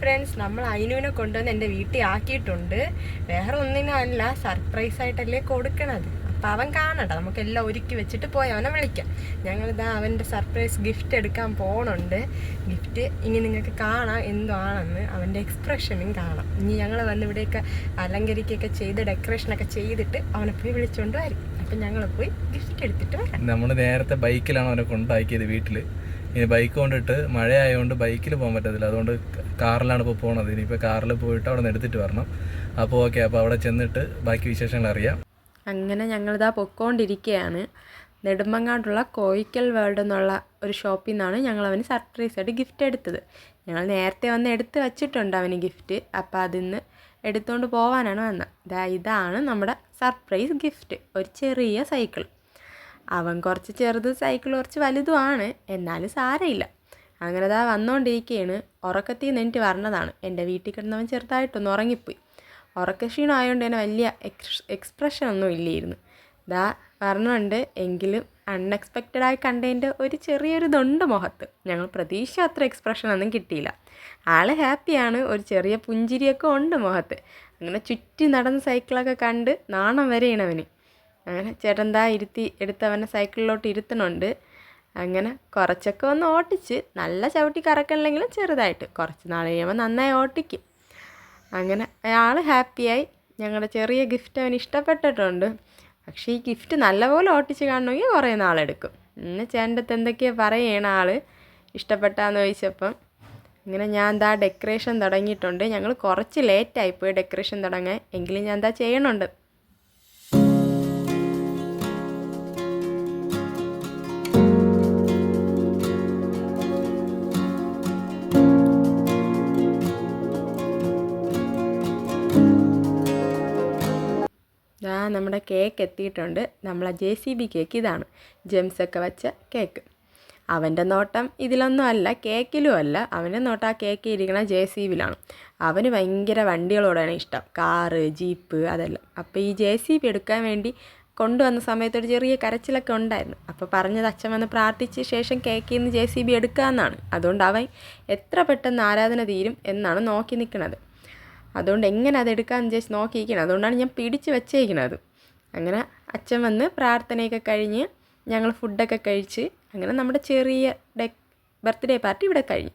Friends നമ്മൾ അയിനുവിനെ കൊണ്ടുവന്ന് എന്റെ വീട്ടിൽ ആക്കിയിട്ടുണ്ട്. വേറെ ഒന്നിനല്ല സർപ്രൈസ് ആയിട്ടല്ലേ കൊടുക്കണത്. അപ്പം അവൻ കാണണ്ട നമുക്കെല്ലാം ഒരുക്കി വെച്ചിട്ട് പോയി അവനെ വിളിക്കാം. ഞങ്ങളിതാ അവന്റെ സർപ്രൈസ് ഗിഫ്റ്റ് എടുക്കാൻ പോകണുണ്ട് ഗിഫ്റ്റ് ഇനി നിങ്ങൾക്ക് കാണാം എന്തോ ആണെന്ന് അവന്റെ എക്സ്പ്രഷനും കാണാം. ഇനി ഞങ്ങൾ വന്ന് ഇവിടെയൊക്കെ അലങ്കരിക്കുകയൊക്കെ ചെയ്ത് ഡെക്കറേഷനൊക്കെ ചെയ്തിട്ട് അവനെ പോയി വിളിച്ചുകൊണ്ട് വരും. അപ്പം ഞങ്ങൾ പോയി ഗിഫ്റ്റ് എടുത്തിട്ട് വരാം. നമ്മൾ നേരത്തെ ബൈക്കിലാണ് അവനെ കൊണ്ടാക്കിയത് വീട്ടിൽ ഇനി ബൈക്ക് കൊണ്ടിട്ട് മഴ ആയതുകൊണ്ട് ബൈക്കിൽ പോകാൻ പറ്റത്തില്ല. അതുകൊണ്ട് കാറിലാണ് ഇപ്പോൾ പോണത്. ഇനിയിപ്പോൾ കാറിൽ പോയിട്ട് അവിടെ നിന്ന് എടുത്തിട്ട് വരണം. അപ്പോൾ ഓക്കെ അപ്പോൾ അവിടെ ചെന്നിട്ട് ബാക്കി വിശേഷങ്ങൾ അറിയാം. അങ്ങനെ ഞങ്ങളിതാ പൊക്കോണ്ടിരിക്കുകയാണ് നെടുമ്പങ്ങാടുള്ള കോയിക്കൽ വേൾഡ് എന്നുള്ള ഒരു ഷോപ്പിൽ നിന്നാണ് ഞങ്ങൾ അവന് സർപ്രൈസ് ആയിട്ട് ഗിഫ്റ്റ് എടുത്തത്. ഞങ്ങൾ നേരത്തെ വന്ന് എടുത്ത് വച്ചിട്ടുണ്ട് അവന് ഗിഫ്റ്റ് അപ്പോൾ അതിന്ന് എടുത്തുകൊണ്ട് പോകാനാണ് വന്നത്. ഇതാ ഇതാണ് നമ്മുടെ സർപ്രൈസ് ഗിഫ്റ്റ് ഒരു ചെറിയ സൈക്കിൾ അവൻ കുറച്ച് ചെറുത് സൈക്കിൾ കുറച്ച് വലുതുമാണ് എന്നാലും സാരമില്ല. അങ്ങനെ ദാ വന്നുകൊണ്ടിരിക്കുകയാണ് ഉറക്കത്തിൽ നിന്ന് എനിക്ക് പറഞ്ഞതാണ് എന്റെ വീട്ടിൽ കിടന്നവൻ ചെറുതായിട്ടൊന്ന് ഉറങ്ങിപ്പോയി. ഉറക്കക്ഷീണം ആയതുകൊണ്ട് തന്നെ വലിയ എക്സ് എക്സ്പ്രഷൻ ഒന്നും ഇല്ലായിരുന്നു. ദാ പറഞ്ഞുണ്ട് എങ്കിലും അൺഎക്സ്പെക്റ്റഡായി കണ്ടതിന്റെ ഒരു ചെറിയൊരു ഇതുണ്ട് മുഖത്ത്. ഞങ്ങൾ പ്രതീക്ഷ അത്ര എക്സ്പ്രഷൻ ഒന്നും കിട്ടിയില്ല. ആൾ ഹാപ്പിയാണ് ഒരു ചെറിയ പുഞ്ചിരിയൊക്കെ ഉണ്ട് മുഖത്ത്. അങ്ങനെ ചുറ്റി നടന്ന് സൈക്കിളൊക്കെ കണ്ട് നാണം വരെയാണ് അവന് അങ്ങനെ ചേട്ടൻ ദാ ഇരുത്തി എടുത്തവനെ സൈക്കിളിലോട്ട് ഇരുത്തണുണ്ട്. അങ്ങനെ കുറച്ചൊക്കെ ഒന്ന് ഓട്ടിച്ച് നല്ല ചവിട്ടി കറക്കണില്ലെങ്കിലും ചെറുതായിട്ട് കുറച്ച് നാൾ കഴിയുമ്പോൾ നന്നായി ഓട്ടിക്കും. അങ്ങനെ അയാൾ ഹാപ്പിയായി. ഞങ്ങളുടെ ചെറിയ ഗിഫ്റ്റ് അവന് ഇഷ്ടപ്പെട്ടിട്ടുണ്ട്. പക്ഷേ ഈ ഗിഫ്റ്റ് നല്ലപോലെ ഓട്ടിച്ച് കാണണമെങ്കിൽ കുറേ നാളെടുക്കും. ഇന്ന് ചേട്ടന്റെ അടുത്ത് എന്തൊക്കെയോ പറയണ ആൾ ഇഷ്ടപ്പെട്ടാന്ന് ചോദിച്ചപ്പം അങ്ങനെ ഞാൻ എന്താ ഡെക്കറേഷൻ തുടങ്ങിയിട്ടുണ്ട്. ഞങ്ങൾ കുറച്ച് ലേറ്റായിപ്പോയി ഡെക്കറേഷൻ തുടങ്ങാൻ. എങ്കിലും ഞാൻ എന്താ ചെയ്യണുണ്ട്. ദാ നമ്മുടെ കേക്ക് എത്തിയിട്ടുണ്ട്. നമ്മളെ ജെ സി ബി കേക്ക് ഇതാണ്. ജെംസൊക്കെ വെച്ച കേക്ക്. അവന്റെ നോട്ടം ഇതിലൊന്നും അല്ല കേക്കിലും അല്ല. അവന്റെ നോട്ടം ആ കേക്ക് ഇരിക്കണ ജെ സി ബിയിലാണ്. അവന് ഭയങ്കര വണ്ടികളോടാണ് ഇഷ്ടം. കാറ് ജീപ്പ് അതെല്ലാം. അപ്പോൾ ഈ ജെ സി ബി എടുക്കാൻ വേണ്ടി കൊണ്ടുവന്ന സമയത്തൊരു ചെറിയ കരച്ചിലൊക്കെ ഉണ്ടായിരുന്നു. അപ്പോൾ പറഞ്ഞത് അച്ഛൻ വന്ന് പ്രാർത്ഥിച്ച ശേഷം കേക്കിൽ നിന്ന് ജെ സി ബി എടുക്കാമെന്നാണ് അതുകൊണ്ട് അവൻ എത്ര പെട്ടെന്ന് ആരാധന തീരും എന്നാണ് നോക്കി നിൽക്കുന്നത്. അതുകൊണ്ട് എങ്ങനെ അത് എടുക്കാമെന്ന് വിചാരിച്ച് നോക്കിയിരിക്കണം അതുകൊണ്ടാണ് ഞാൻ പിടിച്ച് വെച്ചേക്കുന്നത് അങ്ങനെ അച്ഛൻ വന്ന് പ്രാർത്ഥനയൊക്കെ കഴിഞ്ഞ് ഞങ്ങൾ ഫുഡൊക്കെ കഴിച്ച് അങ്ങനെ നമ്മുടെ ചെറിയ ഡെ ബർത്ത്ഡേ പാർട്ടി ഇവിടെ കഴിഞ്ഞു.